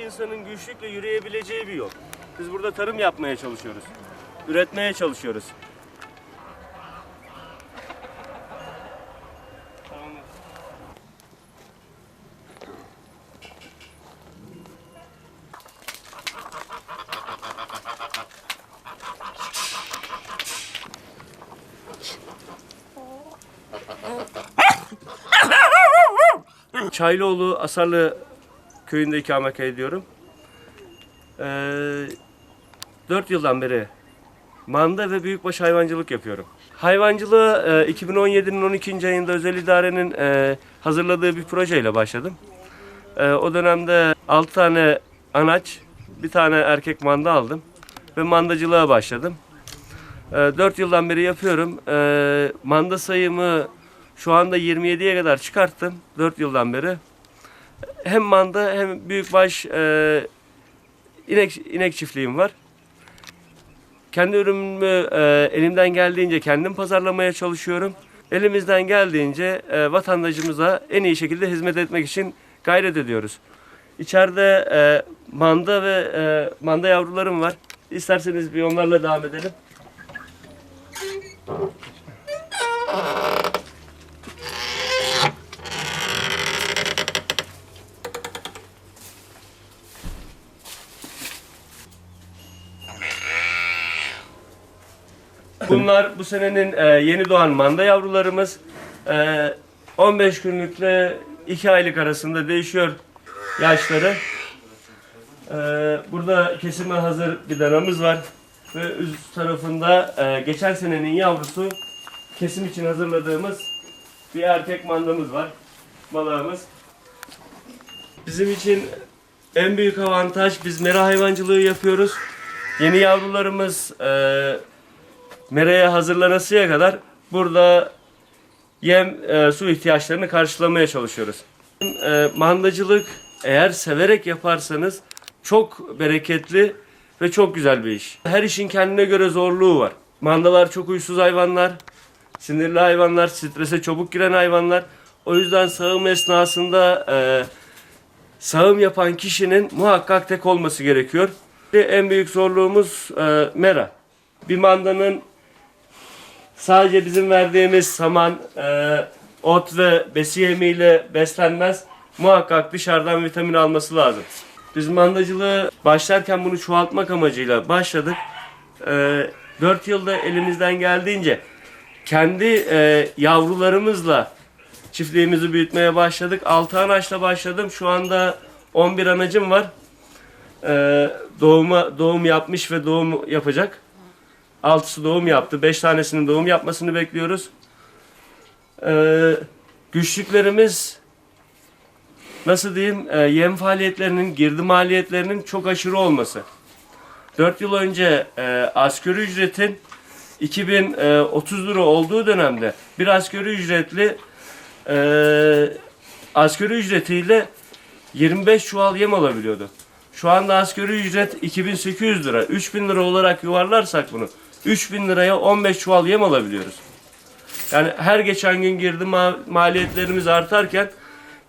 insanın güçlükle yürüyebileceği bir yol. Biz burada tarım yapmaya çalışıyoruz. Üretmeye çalışıyoruz. Çaylıoğlu Asarlı köyünde ikamet ediyorum. Ee, 4 yıldan beri manda ve büyükbaş hayvancılık yapıyorum. Hayvancılığı e, 2017'nin 12. ayında özel idarenin e, hazırladığı bir projeyle başladım. E, o dönemde 6 tane anaç, bir tane erkek manda aldım ve mandacılığa başladım. 4 yıldan beri yapıyorum. E, manda sayımı şu anda 27'ye kadar çıkarttım 4 yıldan beri. Hem manda hem büyükbaş e, inek inek çiftliğim var. Kendi ürünümü e, elimden geldiğince kendim pazarlamaya çalışıyorum. Elimizden geldiğince e, vatandaşımıza en iyi şekilde hizmet etmek için gayret ediyoruz. İçeride e, manda ve e, manda yavrularım var. İsterseniz bir onlarla devam edelim. Bunlar bu senenin e, yeni doğan manda yavrularımız. E, 15 günlükle 2 aylık arasında değişiyor yaşları. E, burada kesime hazır bir danamız var. Ve üst tarafında e, geçen senenin yavrusu kesim için hazırladığımız bir erkek mandamız var. Balığımız. Bizim için en büyük avantaj biz mera hayvancılığı yapıyoruz. Yeni yavrularımız e, meraya hazırlanasıya kadar burada yem, e, su ihtiyaçlarını karşılamaya çalışıyoruz. E, mandacılık eğer severek yaparsanız çok bereketli ve çok güzel bir iş. Her işin kendine göre zorluğu var. Mandalar çok uysuz hayvanlar, sinirli hayvanlar, strese çabuk giren hayvanlar. O yüzden sağım esnasında e, sağım yapan kişinin muhakkak tek olması gerekiyor. Ve en büyük zorluğumuz e, mera. Bir mandanın sadece bizim verdiğimiz saman, e, ot ve besi yemiyle beslenmez. Muhakkak dışarıdan vitamin alması lazım. Biz mandacılığı başlarken bunu çoğaltmak amacıyla başladık. E, 4 yılda elimizden geldiğince kendi e, yavrularımızla çiftliğimizi büyütmeye başladık. 6 anaçla başladım. Şu anda 11 anacım var. E, doğuma doğum yapmış ve doğum yapacak. Altısı doğum yaptı. Beş tanesinin doğum yapmasını bekliyoruz. Ee, güçlüklerimiz nasıl diyeyim e, yem faaliyetlerinin, girdi maliyetlerinin çok aşırı olması. 4 yıl önce e, asgari ücretin 2030 lira olduğu dönemde bir asgari ücretli e, asgari ücretiyle 25 çuval yem alabiliyordu. Şu anda asgari ücret 2800 lira. 3000 lira olarak yuvarlarsak bunu 3000 liraya 15 çuval yem alabiliyoruz. Yani her geçen gün girdi ma- maliyetlerimiz artarken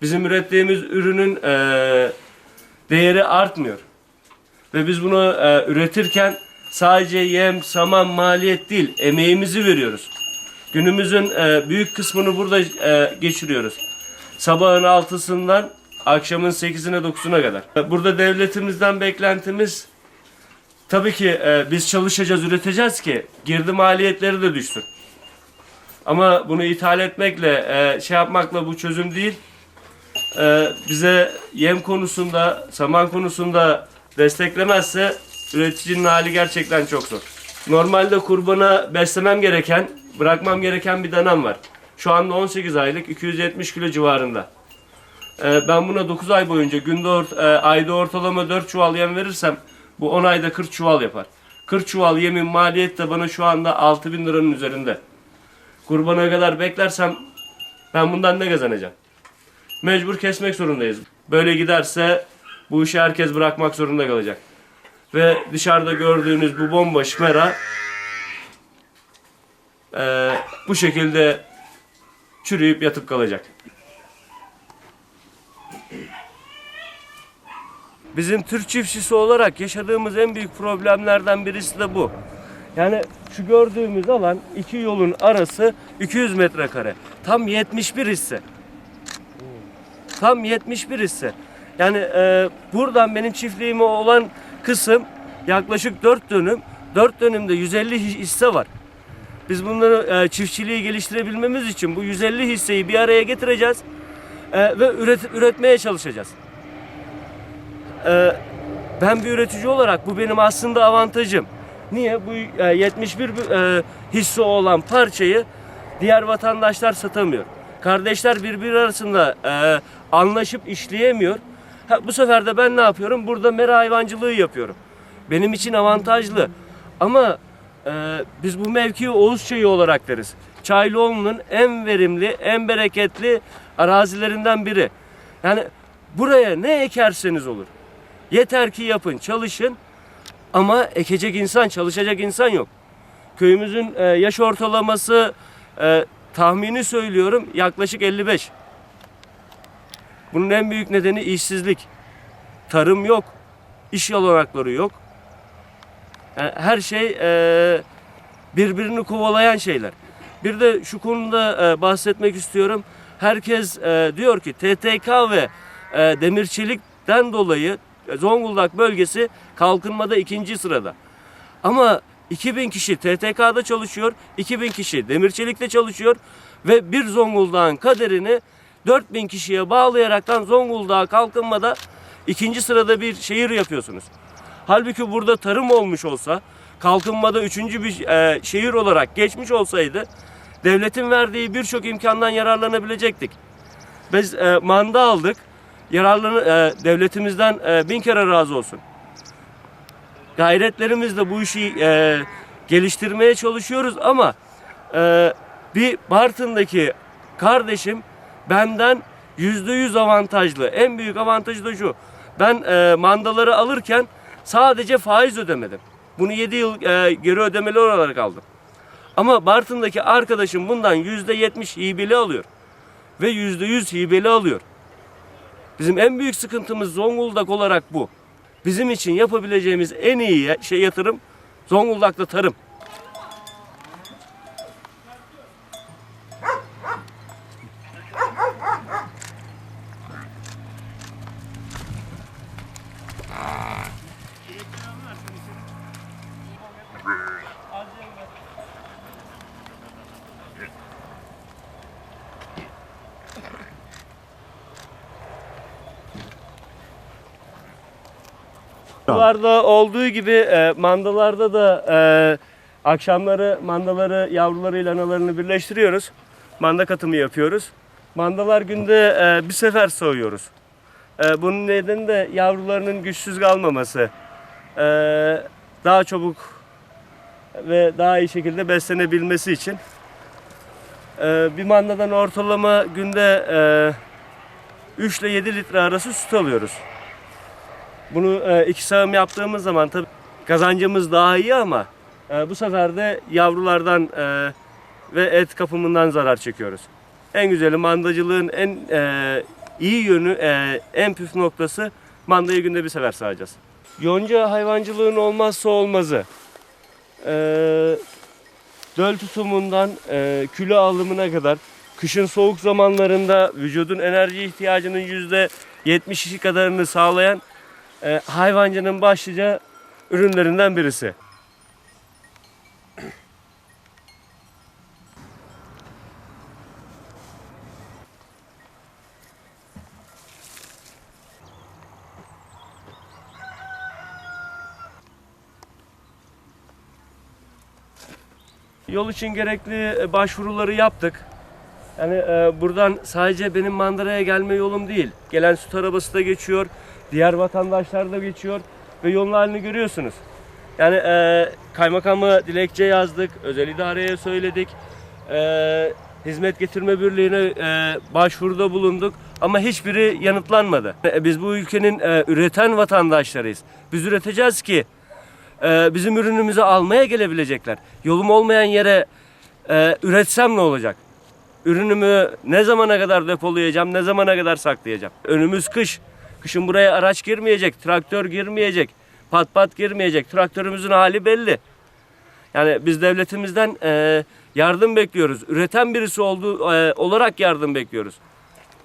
bizim ürettiğimiz ürünün eee, değeri artmıyor. Ve biz bunu eee, üretirken sadece yem, saman, maliyet değil, emeğimizi veriyoruz. Günümüzün eee, büyük kısmını burada eee, geçiriyoruz. Sabahın altısından akşamın 8'ine 9'una kadar. Burada devletimizden beklentimiz tabii ki e, biz çalışacağız, üreteceğiz ki girdi maliyetleri de düşsün. Ama bunu ithal etmekle, e, şey yapmakla bu çözüm değil. E, bize yem konusunda, saman konusunda desteklemezse üreticinin hali gerçekten çok zor. Normalde kurbana beslemem gereken, bırakmam gereken bir danam var. Şu anda 18 aylık 270 kilo civarında. Ee, ben buna 9 ay boyunca günde ort- e, ayda ortalama 4 çuval yem verirsem bu 10 ayda 40 çuval yapar. 40 çuval yemin maliyet de bana şu anda 6000 liranın üzerinde. Kurbana kadar beklersem ben bundan ne kazanacağım? Mecbur kesmek zorundayız. Böyle giderse bu işi herkes bırakmak zorunda kalacak. Ve dışarıda gördüğünüz bu bomboş mera e, bu şekilde çürüyüp yatıp kalacak. Bizim Türk çiftçisi olarak yaşadığımız en büyük problemlerden birisi de bu. Yani şu gördüğümüz alan iki yolun arası 200 metrekare. Tam 71 hisse. Tam 71 hisse. Yani e, buradan benim çiftliğime olan kısım yaklaşık 4 dönüm. 4 dönümde 150 hisse var. Biz bunları e, çiftçiliği geliştirebilmemiz için bu 150 hisseyi bir araya getireceğiz e, ve üret, üretmeye çalışacağız. E, ben bir üretici olarak bu benim aslında avantajım. Niye? Bu e, 71 e, hisse olan parçayı diğer vatandaşlar satamıyor. Kardeşler birbiri arasında e, anlaşıp işleyemiyor. Ha, bu sefer de ben ne yapıyorum? Burada mera hayvancılığı yapıyorum. Benim için avantajlı. Ama e, biz bu mevkiyi Oğuz Çayı olarak deriz. Çaylıoğlu'nun en verimli, en bereketli arazilerinden biri. Yani buraya ne ekerseniz olur. Yeter ki yapın, çalışın. Ama ekecek insan, çalışacak insan yok. Köyümüzün e, yaş ortalaması e, tahmini söylüyorum yaklaşık 55. Bunun en büyük nedeni işsizlik. Tarım yok, iş olanakları yok. Yani her şey e, birbirini kovalayan şeyler. Bir de şu konuda e, bahsetmek istiyorum. Herkes e, diyor ki TTK ve e, demirçilikten dolayı e, Zonguldak bölgesi kalkınmada ikinci sırada. Ama 2000 kişi TTK'da çalışıyor, 2000 kişi demirçilikte çalışıyor ve bir Zonguldak'ın kaderini 4000 kişiye bağlayaraktan Zonguldak'a kalkınmada ikinci sırada bir şehir yapıyorsunuz. Halbuki burada tarım olmuş olsa, kalkınmada üçüncü bir e, şehir olarak geçmiş olsaydı, devletin verdiği birçok imkandan yararlanabilecektik. Biz e, manda aldık, yararlanı, e, devletimizden e, bin kere razı olsun. Gayretlerimizle bu işi e, geliştirmeye çalışıyoruz ama e, bir Bartın'daki kardeşim benden yüzde yüz avantajlı. En büyük avantajı da şu. Ben e, mandaları alırken sadece faiz ödemedim. Bunu 7 yıl e, geri ödemeli olarak aldım. Ama Bartın'daki arkadaşım bundan yüzde yetmiş hibeli alıyor. Ve yüzde yüz hibeli alıyor. Bizim en büyük sıkıntımız Zonguldak olarak bu. Bizim için yapabileceğimiz en iyi şey yatırım Zonguldak'ta tarım. Mandalarda olduğu gibi e, mandalarda da e, akşamları mandaları yavrularıyla analarını birleştiriyoruz. Manda katımı yapıyoruz. Mandalar günde e, bir sefer soğuyoruz. E, bunun nedeni de yavrularının güçsüz kalmaması. E, daha çabuk ve daha iyi şekilde beslenebilmesi için. E, bir mandadan ortalama günde e, 3 ile 7 litre arası süt alıyoruz. Bunu e, iki sağım yaptığımız zaman tabii kazancımız daha iyi ama e, bu sefer de yavrulardan e, ve et kapımından zarar çekiyoruz. En güzeli mandacılığın en e, iyi yönü, e, en püf noktası mandayı günde bir sefer sağacağız. Yonca hayvancılığın olmazsa olmazı. E, döl tutumundan e, kilo alımına kadar kışın soğuk zamanlarında vücudun enerji ihtiyacının yüzde 72 kadarını sağlayan e, hayvancının başlıca ürünlerinden birisi. Yol için gerekli başvuruları yaptık. Yani e, buradan sadece benim mandıraya gelme yolum değil. Gelen süt arabası da geçiyor. Diğer vatandaşlar da geçiyor. Ve yolun halini görüyorsunuz. Yani e, kaymakamı dilekçe yazdık. Özel idareye söyledik. E, Hizmet Getirme Birliği'ne e, başvuruda bulunduk. Ama hiçbiri yanıtlanmadı. E, biz bu ülkenin e, üreten vatandaşlarıyız. Biz üreteceğiz ki e, bizim ürünümüzü almaya gelebilecekler. Yolum olmayan yere e, üretsem ne olacak? Ürünümü ne zamana kadar depolayacağım, ne zamana kadar saklayacağım? Önümüz kış. Kışın buraya araç girmeyecek, traktör girmeyecek, pat pat girmeyecek. Traktörümüzün hali belli. Yani biz devletimizden e, yardım bekliyoruz. Üreten birisi olduğu e, olarak yardım bekliyoruz.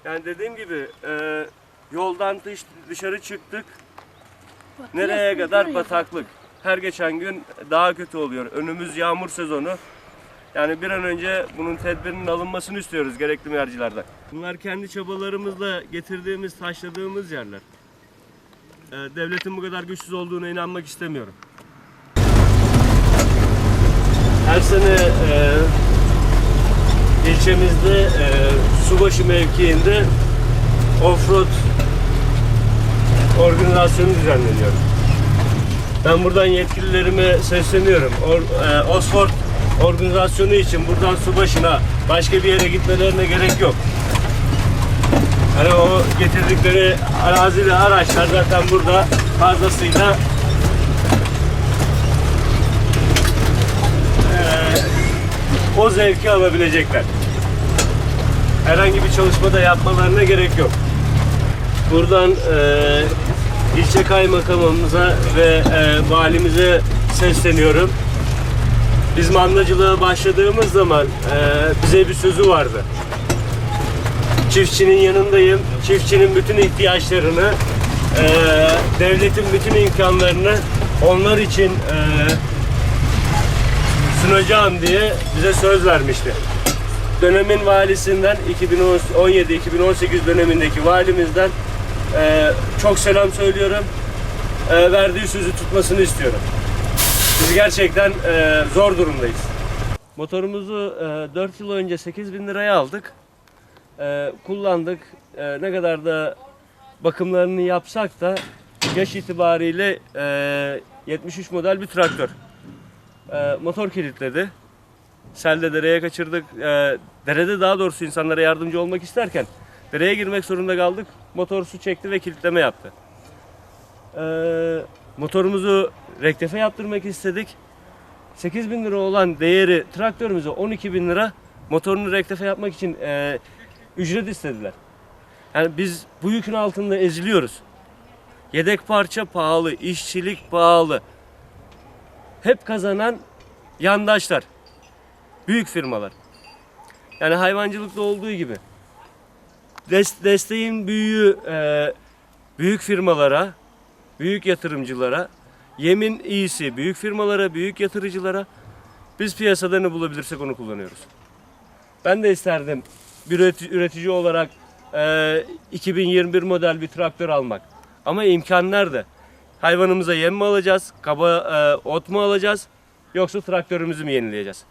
Yani dediğim gibi e, yoldan dış, dışarı çıktık. Nereye kadar bataklık. Her geçen gün daha kötü oluyor. Önümüz yağmur sezonu. Yani bir an önce bunun tedbirinin alınmasını istiyoruz gerekli mercilerden. Bunlar kendi çabalarımızla getirdiğimiz, taşladığımız yerler. Ee, devletin bu kadar güçsüz olduğuna inanmak istemiyorum. Her sene e, ilçemizde e, subaşı mevkiinde offroad organizasyonu düzenleniyor. Ben buradan yetkililerime sesleniyorum. Or, e, Oxford organizasyonu için buradan su başına başka bir yere gitmelerine gerek yok. Hani o getirdikleri arazili araçlar zaten burada fazlasıyla e, o zevki alabilecekler. Herhangi bir çalışmada yapmalarına gerek yok. Buradan e, ilçe kaymakamımıza ve e, valimize sesleniyorum. Biz mandacılığa başladığımız zaman e, bize bir sözü vardı. Çiftçinin yanındayım. Çiftçinin bütün ihtiyaçlarını, e, devletin bütün imkanlarını onlar için e, sunacağım diye bize söz vermişti. Dönemin valisinden 2017-2018 dönemindeki valimizden e, çok selam söylüyorum. E, verdiği sözü tutmasını istiyorum. Biz gerçekten e, zor durumdayız. Motorumuzu e, 4 yıl önce 8 bin liraya aldık. E, kullandık. E, ne kadar da bakımlarını yapsak da yaş itibariyle e, 73 model bir traktör. E, motor kilitledi. Selde dereye kaçırdık. E, derede daha doğrusu insanlara yardımcı olmak isterken dereye girmek zorunda kaldık. Motor su çekti ve kilitleme yaptı. E, motorumuzu rektefe yaptırmak istedik. 8 bin lira olan değeri traktörümüze 12 bin lira motorunu rektefe yapmak için e, ücret istediler. Yani biz bu yükün altında eziliyoruz. Yedek parça pahalı, işçilik pahalı. Hep kazanan yandaşlar. Büyük firmalar. Yani hayvancılıkta olduğu gibi. Des- desteğin büyüğü e, büyük firmalara, büyük yatırımcılara, yemin iyisi büyük firmalara, büyük yatırıcılara. Biz piyasada ne bulabilirsek onu kullanıyoruz. Ben de isterdim bir üreti- üretici olarak e, 2021 model bir traktör almak. Ama imkan nerede? Hayvanımıza yem mi alacağız, kaba e, ot mu alacağız, yoksa traktörümüzü mü yenileyeceğiz?